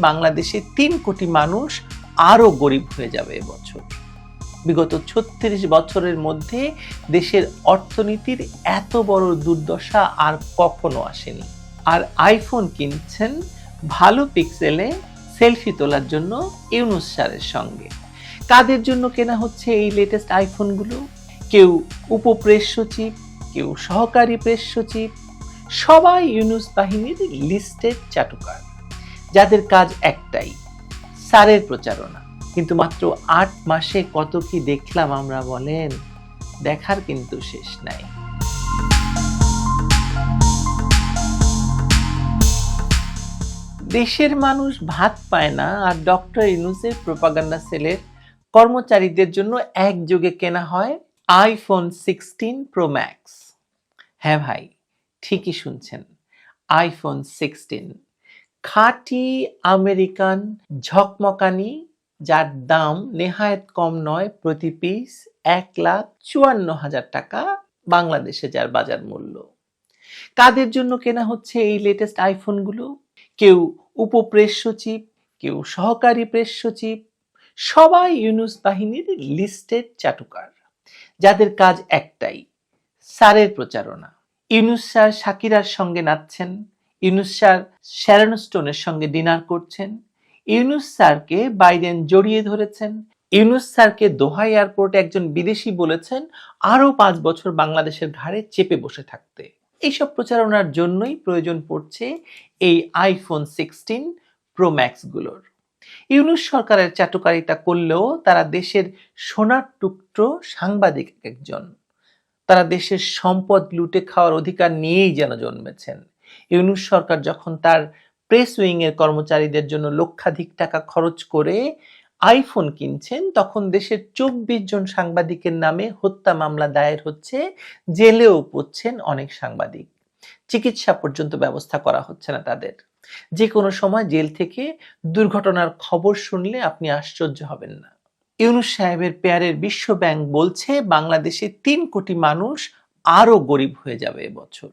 বাংলাদেশে তিন কোটি মানুষ আরও গরিব হয়ে যাবে এবছর। বিগত ছত্রিশ বছরের মধ্যে দেশের অর্থনীতির এত বড় দুর্দশা আর কখনো আসেনি। আর আইফোন কিনছেন ভালো পিক্সেলে সেলফি তোলার জন্য ইউনুস স্যারের সঙ্গে। কাদের জন্য কেনা হচ্ছে এই লেটেস্ট আইফোনগুলো? কেউ উপপ্রেস সচিব, কেউ সহকারী প্রেস সচিব, সবাই ইউনুস বাহিনীর লিস্টেড চাটুকার। যাদের কাজ একটাই, সারের প্রচারণা। কিন্তু মাত্র আট মাসে কত কি দেখলাম আমরা বলেন, দেখার কিন্তু শেষ নাই। দেশের মানুষ ভাত পায় না আর ডক্টর ইনুসের প্রোপাগান্ডা সেলের কর্মচারীদের জন্য একযোগে কেনা হয় আইফোন সিক্সটিন প্রো ম্যাক্স। হ্যাঁ ভাই, ঠিকই শুনছেন, আইফোন সিক্সটিন খাঁটি আমেরিকান ঝকমকানি, যার দাম নেহায়ত কম নয়, প্রতি পিস এক লাখ চুয়ান্ন হাজার টাকা বাংলাদেশে, যার বাজার মূল্য। কাদের জন্য কেনা হচ্ছে এই লেটেস্ট আইফোনগুলো কেউ উপপ্রেস সচিব, কেউ সহকারী প্রেস সচিব, সবাই ইউনুস বাহিনীর লিস্টেড চাটুকার, যাদের কাজ একটাই সারের প্রচারণা। ইউনুস স্যার সাকিরার সঙ্গে নাচছেন ইউনুস স্যার শ্যারন স্টোনের সঙ্গে ডিনার করছেন। ইউনুস স্যারকে বাইডেন জড়িয়ে ধরেছেন। ইউনুস স্যারকে দোহা এয়ারপোর্টে একজন বিদেশি বলেছেন, আরও পাঁচ বছর বাংলাদেশের ঘাড়ে চেপে বসে থাকতে। এইসব প্রচারণার জন্যই প্রয়োজন পড়ছে এই আইফোন সিক্সটিন প্রো ম্যাক্সগুলোর। ইউনুস সরকারের চাটুকারিতা করলেও তারা দেশের সোনার টুকরো সাংবাদিক একজন। তারা দেশের সম্পদ লুটে খাওয়ার অধিকার নিয়েই যেন জন্মেছেন। ইউনুস সরকার যখন তার প্রেস উইং এর কর্মচারীদের জন্য লক্ষাধিক টাকা খরচ করে আইফোন কিনছেন, তখন দেশের চব্বিশ জন সাংবাদিকের নামে হত্যা মামলা দায়ের হচ্ছে, জেলেও পড়ছেন অনেক সাংবাদিক। চিকিৎসা পর্যন্ত ব্যবস্থা করা হচ্ছে না তাদের। যে কোনো সময় জেল থেকে দুর্ঘটনার খবর শুনলে আপনি আশ্চর্য হবেন না। ইউনুস সাহেবের পেয়ারের বিশ্ব ব্যাংক বলছে, বাংলাদেশে তিন কোটি মানুষ আরও গরিব হয়ে যাবে এবছর।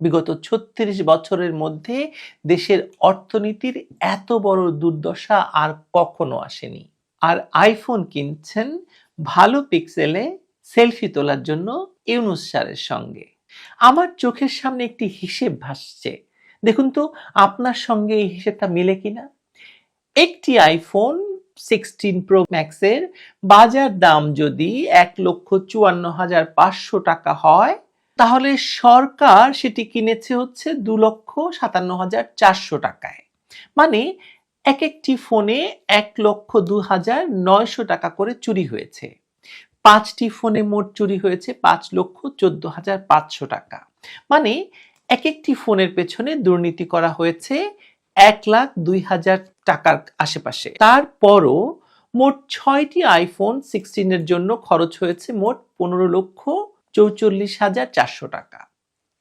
বিগত ছত্রিশ বছরের মধ্যে দেশের অর্থনীতির এত বড় দুর্দশা আর কখনো আসেনি। আর আইফোন কিনছেন ভালো পিক্সেলে সেলফি তোলার জন্য ইউনুস স্যারের সঙ্গে। আমার চোখের সামনে একটি হিসেব ভাসছে। দেখুন তো, আপনার সঙ্গে এই হিসেবটা মিলে কিনা? একটি আইফোন সিক্সটিন প্রো ম্যাক্সের বাজার দাম যদি এক লক্ষ চুয়ান্ন হাজার পাঁচশো টাকা হয় তাহলে সরকার সেটি কিনেছে হচ্ছে দু লক্ষ সাতান্ন হাজার চারশো টাকায়। মানে এক একটি ফোনে এক লক্ষ দু হাজার নয়শো টাকা করে চুরি হয়েছে। পাঁচটি ফোনে মোট চুরি হয়েছে পাঁচ লক্ষ চোদ্দ হাজার পাঁচশো টাকা। মানে এক একটি ফোনের পেছনে দুর্নীতি করা হয়েছে এক লাখ দুই হাজার টাকার আশেপাশে। তারপরও মোট ছয়টি আইফোন সিক্সটিনের জন্য খরচ হয়েছে মোট পনেরো লক্ষ চৌচল্লিশ হাজার চারশো টাকা।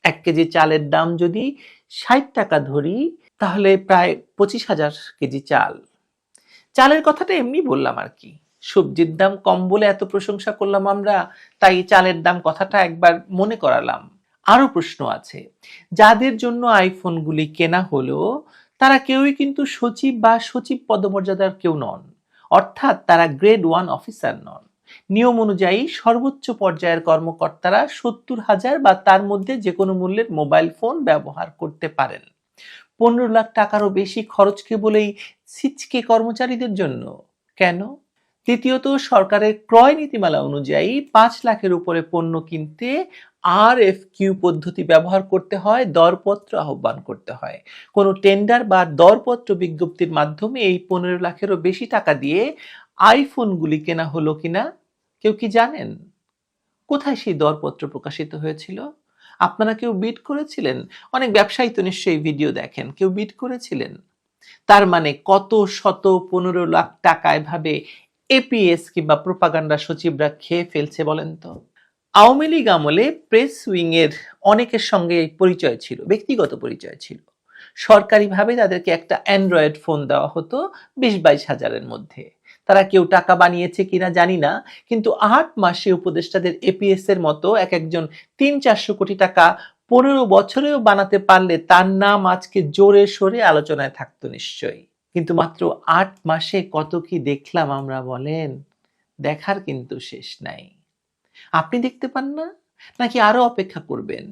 এক কেজি চালের দাম যদি ষাট টাকা ধরি, তাহলে প্রায় পঁচিশ হাজার কেজি চাল। চালের কথাটা এমনি বললাম আর কি। সবজির দাম কম বলে এত প্রশংসা করলাম আমরা, তাই চালের দাম কথাটা একবার মনে করালাম। আরও প্রশ্ন আছে, যাদের জন্য আইফোনগুলি কেনা হলো, তারা কেউই কিন্তু সচিব বা সচিব পদমর্যাদার কেউ নন, অর্থাৎ তারা গ্রেড ওয়ান অফিসার নন। নিয়ম অনুযায়ী সর্বোচ্চ পর্যায়ের কর্মকর্তারা সত্তর হাজার বা তার মধ্যে যে কোনো মূল্যের মোবাইল ফোন ব্যবহার করতে পারেন। পনেরো লাখ টাকারও বেশি খরচ কেবলেই সিচকে কর্মচারীদের জন্য। কেন? তৃতীয়ত, সরকারের ক্রয় নীতিমালা অনুযায়ী পাঁচ লাখের উপরে পণ্য কিনতে আর এফ কিউ পদ্ধতি ব্যবহার করতে হয়, দরপত্র আহ্বান করতে হয়। কোনো টেন্ডার বা দরপত্র বিজ্ঞপ্তির মাধ্যমে এই পনেরো লাখেরও বেশি টাকা দিয়ে আইফোনগুলি কেনা হলো কিনা কেউ কি জানেন? কোথায় সেই দরপত্র প্রকাশিত হয়েছিল? আপনারা কেউ বিট করেছিলেন? অনেক ব্যবসায়ী তো নিশ্চয়ই ভিডিও দেখেন। কেউ বিট করেছিলেন? তার মানে কত শত পনেরো লাখ টাকা এভাবে এপিএস কিংবা প্রোপাগান্ডা সচিবরা খেয়ে ফেলছে বলেন তো? আওয়ামী লীগ আমলে প্রেস উইং এর অনেকের সঙ্গে পরিচয় ছিল, ব্যক্তিগত পরিচয় ছিল। সরকারিভাবে তাদেরকে একটা অ্যান্ড্রয়েড ফোন দেওয়া হতো বিশ বাইশ হাজারের মধ্যে। তারা কেউ টাকা বানিয়েছে কিনা জানি না, কিন্তু আট মাসে উপদেষ্টাদের এপিএস এর মতো এক একজন তিন চারশো কোটি টাকা পনেরো বছরেও বানাতে পারলে তার নাম আজকে জোরে সোরে আলোচনায় থাকতো নিশ্চয়ই। কিন্তু মাত্র আট মাসে কত কি দেখলাম আমরা বলেন? দেখার কিন্তু শেষ নাই। আপনি দেখতে পান না? নাকি আরও অপেক্ষা করবেন?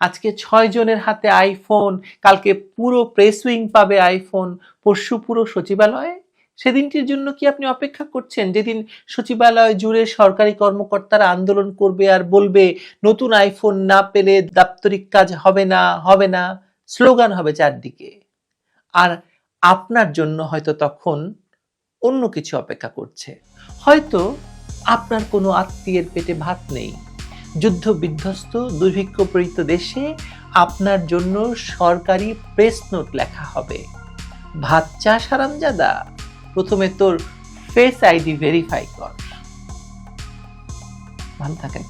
আজকে ছয় জনের হাতে আইফোন কালকে পুরো প্রেস উইং পাবে আইফোন পরশু পুরো সচিবালয়ে? সেদিনটির জন্য কি আপনি অপেক্ষা করছেন? যেদিন সচিবালয় জুড়ে সরকারি কর্মকর্তারা আন্দোলন করবে আর বলবে, নতুন আইফোন না পেলে দাপ্তরিক কাজ হবে না হবে না। স্লোগান হবে চারদিকে। আর আপনার জন্য হয়তো তখন অন্য কিছু অপেক্ষা করছে। হয়তো আপনার কোনো আত্মীয়ের পেটে ভাত নেই। যুদ্ধ বিধ্বস্ত, দুর্ভিক্ষপ্রীত দেশে আপনার জন্য সরকারি প্রেস নোট লেখা হবে। ভাত চা সারামজাদা প্রথমে তোর ফেস আইডি ভেরিফাই কর। ভালো থাকেন।